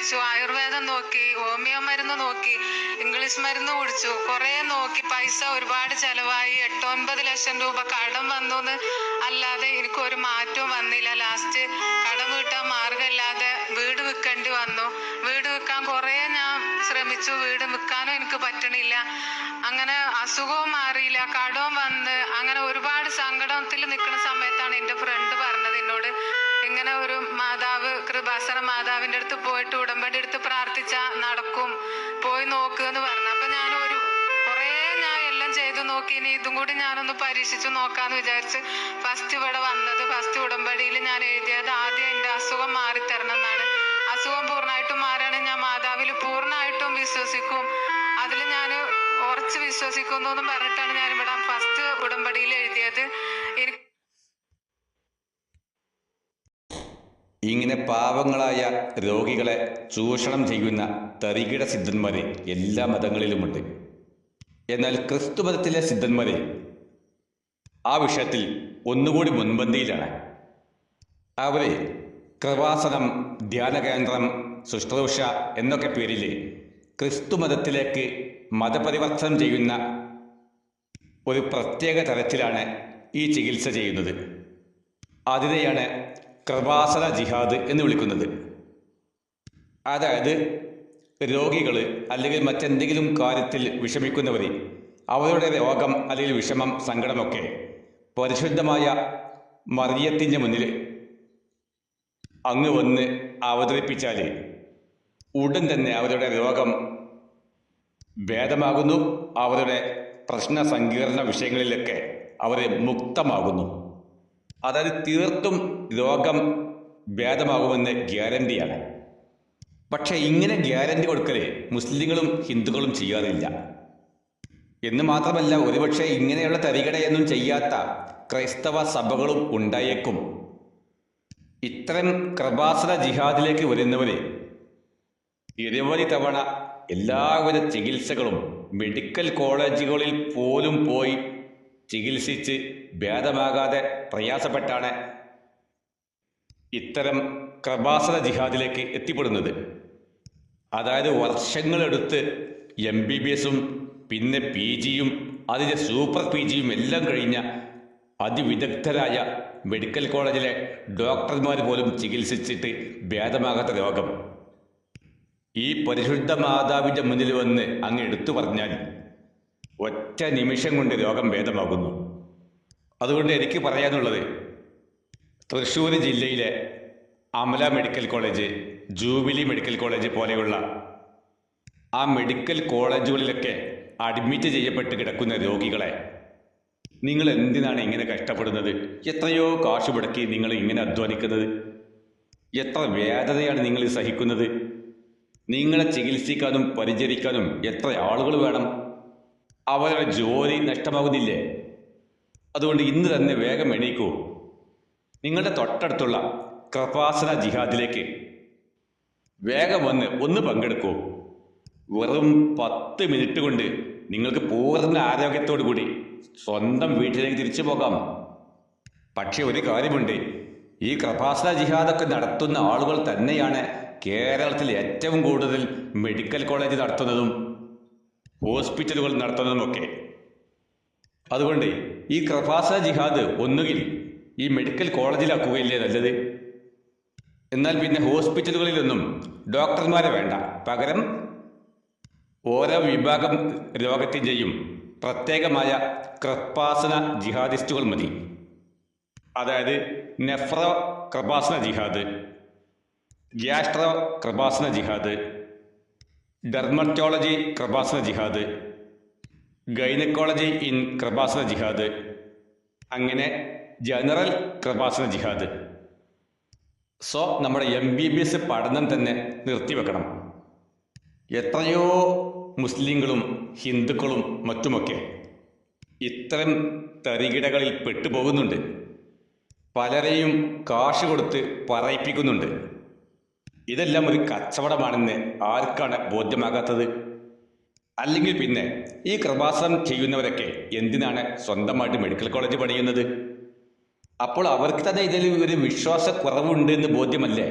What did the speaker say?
കഴിച്ചു ആയുർവേദം നോക്കി ഹോമിയോ മരുന്ന് നോക്കി ഇംഗ്ലീഷ് മരുന്ന് കുടിച്ചു കുറെ നോക്കി. പൈസ ഒരുപാട് ചെലവായി. എട്ടൊൻപത് ലക്ഷം രൂപ കടം വന്നു എന്ന് അല്ലാതെ എനിക്ക് ഒരു മാറ്റവും വന്നില്ല. ലാസ്റ്റ് കടം വീട്ടാൻ മാർഗമില്ലാതെ വീട് വിൽക്കേണ്ടി വന്നു. വീട് വിൽക്കാൻ കുറെ ശ്രമിച്ചു വീട് നിൽക്കാനും എനിക്ക് പറ്റണില്ല. അങ്ങനെ അസുഖവും മാറിയില്ല കടവും വന്ന് അങ്ങനെ ഒരുപാട് സങ്കടത്തിൽ നിൽക്കുന്ന സമയത്താണ് എന്റെ ഫ്രണ്ട് പറഞ്ഞത് എന്നോട്. ഇങ്ങനെ ഒരു മാതാവ് കൃപാസന മാതാവിന്റെ അടുത്ത് പോയിട്ട് ഉടമ്പടി എടുത്ത് പ്രാർത്ഥിച്ചാൽ നടക്കും പോയി നോക്കുക എന്ന് പറഞ്ഞു. അപ്പം ഞാൻ ഒരു കുറേ ഞാൻ എല്ലാം ചെയ്തു നോക്കി. ഇനി ഇതും കൂടി ഞാനൊന്ന് പരീക്ഷിച്ചു നോക്കാന്ന് വിചാരിച്ച് ഫസ്റ്റ് ഇവിടെ വന്നത് ഫസ്റ്റ് ഉടമ്പടിയിൽ ഞാൻ എഴുതിയത് ആദ്യം എന്റെ അസുഖം മാറിത്തരണം തരണം എന്നാണ്. അസുഖം പൂർണമായിട്ടും മാറുകയാണെങ്കിൽ ഞാൻ പൂർണമായിട്ടും വിശ്വസിക്കും. അതിൽ ഞാൻ ഉറച്ച് വിശ്വസിക്കുന്നു എന്നും പറഞ്ഞിട്ടാണ് ഞാൻ ഇവിടെ ഫസ്റ്റ് ഉടമ്പടിയിൽ എഴുതിയത്. എനിക്ക് ഇങ്ങനെ പാവങ്ങളായ രോഗികളെ ചൂഷണം ചെയ്യുന്ന തറികിട സിദ്ധന്മാരെ എല്ലാ മതങ്ങളിലുമുണ്ട്. എന്നാൽ ക്രിസ്തു മതത്തിലെ സിദ്ധന്മാരെ ആ വിഷയത്തിൽ ഒന്നുകൂടി മുൻപന്തിയിലാണ്. അവരെ കൃപാസനം ധ്യാനകേന്ദ്രം ശുശ്രൂഷ എന്നൊക്കെ പേരിൽ ക്രിസ്തു മതത്തിലേക്ക് മതപരിവർത്തനം ചെയ്യുന്ന ഒരു പ്രത്യേക തരത്തിലാണ് ഈ ചികിത്സ ചെയ്യുന്നത്. അതിനെയാണ് കൃപാസന ജിഹാദ് എന്ന് വിളിക്കുന്നത്. അതായത് രോഗികൾ അല്ലെങ്കിൽ മറ്റെന്തെങ്കിലും കാര്യത്തിൽ വിഷമിക്കുന്നവർ അവരുടെ രോഗം അല്ലെങ്കിൽ വിഷമം സങ്കടമൊക്കെ പരിശുദ്ധമായ മറിയത്തിന്റെ മുന്നിൽ അങ്ങ് വന്ന് അവതരിപ്പിച്ചാൽ ഉടൻ തന്നെ അവരുടെ രോഗം ഭേദമാകുന്നു. അവരുടെ പ്രശ്ന സങ്കീർണ വിഷയങ്ങളിലൊക്കെ അവരെ മുക്തമാകുന്നു. അതായത് തീർത്തും രോഗം ഭേദമാകുമെന്ന് ഗ്യാരണ്ടിയാണ് പക്ഷേ ഇങ്ങനെ ഗ്യാരണ്ടി കൊടുക്കൽ മുസ്ലിങ്ങളും ഹിന്ദുക്കളും ചെയ്യാറില്ല. എന്ന് മാത്രമല്ല ഒരുപക്ഷെ ഇങ്ങനെയുള്ള തരികടയൊന്നും ചെയ്യാത്ത ക്രൈസ്തവ സഭകളും ഉണ്ടായേക്കും. ഇത്തരം കൃപാസന ജിഹാദിലേക്ക് വരുന്നവരെ നിരവധി തവണ എല്ലാവിധ ചികിത്സകളും മെഡിക്കൽ കോളേജുകളിൽ പോലും പോയി ചികിത്സിച്ച് ഭേദമാകാതെ പ്രയാസപ്പെട്ടാണ് ഇത്തരം കൃപാസന ജിഹാദിലേക്ക് എത്തിപ്പെടുന്നത്. അതായത് വർഷങ്ങളെടുത്ത് എം ബി ബി എസും പിന്നെ പി ജിയും അതിന്റെ സൂപ്പർ പി ജിയും എല്ലാം കഴിഞ്ഞ അതിവിദഗ്ധരായ മെഡിക്കൽ കോളേജിലെ ഡോക്ടർമാർ പോലും ചികിത്സിച്ചിട്ട് ഭേദമാകാത്ത രോഗം. ഈ പരിശുദ്ധ മാതാവിന്റെ മുന്നിൽ വന്ന് അങ്ങ് എടുത്തു പറഞ്ഞാൽ ഒറ്റ നിമിഷം കൊണ്ട് രോഗം ഭേദമാകുന്നു. അതുകൊണ്ട് എനിക്ക് പറയാനുള്ളത് തൃശ്ശൂർ ജില്ലയിലെ Amala medical college jubilee medical college പോലെയുള്ള ആ മെഡിക്കൽ കോളേജുകളിലൊക്കെ അഡ്മിറ്റ് ചെയ്യപ്പെട്ട് കിടക്കുന്ന രോഗികളെ നിങ്ങൾ എന്തിനാണ് ഇങ്ങനെ കഷ്ടപ്പെടുന്നത്? എത്രയോ കാശ് മുടക്കി നിങ്ങൾ ഇങ്ങനെ അധ്വാനിക്കുന്നത്? എത്ര വേദനയാണ് നിങ്ങൾ സഹിക്കുന്നത്? നിങ്ങളെ ചികിത്സിക്കാനും പരിചരിക്കാനും എത്ര ആളുകൾ വേണം? അവരുടെ ജോലി നഷ്ടമാകുന്നില്ലേ? അതുകൊണ്ട് ഇന്ന് തന്നെ വേഗം എണീക്കൂ. നിങ്ങളുടെ തൊട്ടടുത്തുള്ള കൃപാസന ജിഹാദിലേക്ക് വേഗം വന്ന് ഒന്ന് പങ്കെടുക്കൂ. വെറും പത്ത് മിനിറ്റ് കൊണ്ട് നിങ്ങൾക്ക് പൂർണ ആരോഗ്യത്തോടു കൂടി സ്വന്തം വീട്ടിലേക്ക് തിരിച്ചു പോകാം. പക്ഷെ ഒരു കാര്യമുണ്ട്. ഈ കൃപാസന ജിഹാദൊക്കെ നടത്തുന്ന ആളുകൾ തന്നെയാണ് കേരളത്തിൽ ഏറ്റവും കൂടുതൽ മെഡിക്കൽ കോളേജ് നടത്തുന്നതും ഹോസ്പിറ്റലുകൾ നടത്തുന്നതുമൊക്കെ. അതുകൊണ്ട് ഈ ക്രഫാസ ജിഹാദ് ഒന്നുകിൽ ഈ മെഡിക്കൽ കോളേജിലാക്കുകയില്ലേ നല്ലത്? എന്നാൽ പിന്നെ ഹോസ്പിറ്റലുകളിലൊന്നും ഡോക്ടർമാരെ വേണ്ട. പകരം ഓരോ വിഭാഗം രോഗത്തിന്റെയും പ്രത്യേകമായ കൃപാസന ജിഹാദിസ്റ്റുകൾ മതി. അതായത് nephro Kripasana jihad. Gastro Kripasana jihad dermatology Kripasana jihad gynaecology in കൃപാസന ജിഹാദ് അങ്ങനെ ജനറൽ കൃപാസന ജിഹാദ്. സോ നമ്മുടെ എം ബി ബി എസ് പഠനം തന്നെ നിർത്തിവെക്കണം. എത്രയോ മുസ്ലിങ്ങളും ഹിന്ദുക്കളും മറ്റുമൊക്കെ ഇത്തരം തരികിടകളിൽ പെട്ടുപോകുന്നുണ്ട്. പലരെയും കാശ് കൊടുത്ത് പറയിപ്പിക്കുന്നുണ്ട്. ഇതെല്ലാം ഒരു കച്ചവടമാണെന്ന് ആർക്കാണ് ബോധ്യമാകാത്തത്? അല്ലെങ്കിൽ പിന്നെ ഈ കൃപാസനം ചെയ്യുന്നവരൊക്കെ എന്തിനാണ് സ്വന്തമായിട്ട് മെഡിക്കൽ കോളേജ് പണിയുന്നത്? അപ്പോൾ അവർക്ക് തന്നെ ഇതിൽ ഒരു വിശ്വാസക്കുറവുണ്ട് എന്ന് ബോധ്യമല്ലേ?